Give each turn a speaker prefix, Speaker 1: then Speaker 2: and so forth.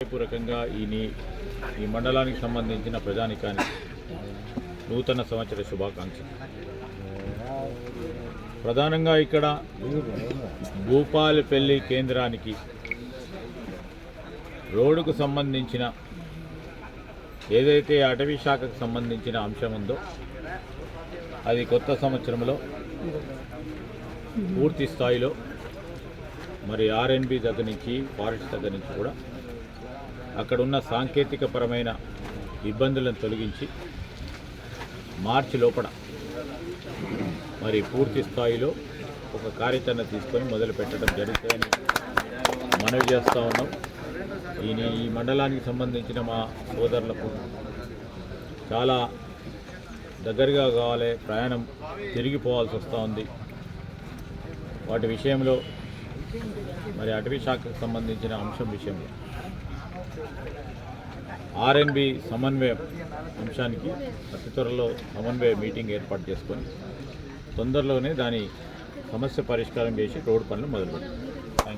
Speaker 1: పూర్వకంగా ఈ ఈ మండలానికి సంబంధించిన ప్రజానికానికి నూతన సంవత్సర శుభాకాంక్షలు. ప్రధానంగా ఇక్కడ భూపాలపల్లి కేంద్రానికి రోడ్డుకు సంబంధించిన ఏదైతే అటవీ శాఖకు సంబంధించిన అంశం ఉందో అది కొత్త సంవత్సరంలో పూర్తి స్థాయిలో మరి ఆర్ఎన్బి దగ్గర నుంచి ఫారెస్ట్ దగ్గర నుంచి కూడా అక్కడ ఉన్న సాంకేతిక పరమైన ఇబ్బందులను తొలగించి మార్చి లోపల మరి పూర్తి స్థాయిలో ఒక కార్యాచరణ తీసుకొని మొదలు పెట్టడం జరుగుతుందని మనవి చేస్తూ ఉన్నాం. ఈ ఈ మండలానికి సంబంధించిన మా సోదరులకు చాలా దగ్గరగా కావాలి ప్రయాణం తిరిగిపోవాల్సి వస్తూ ఉంది. వాటి విషయంలో మరి అటవీ శాఖకు సంబంధించిన అంశం విషయంలో. ఆర్ఎన్బి సమన్వయ అంశానికి అతి త్వరలో సమన్వయ మీటింగ్ ఏర్పాటు చేసుకొని తొందరలోనే దాని సమస్య పరిష్కారం చేసి రోడ్డు పనులు మొదలుపెట్టాం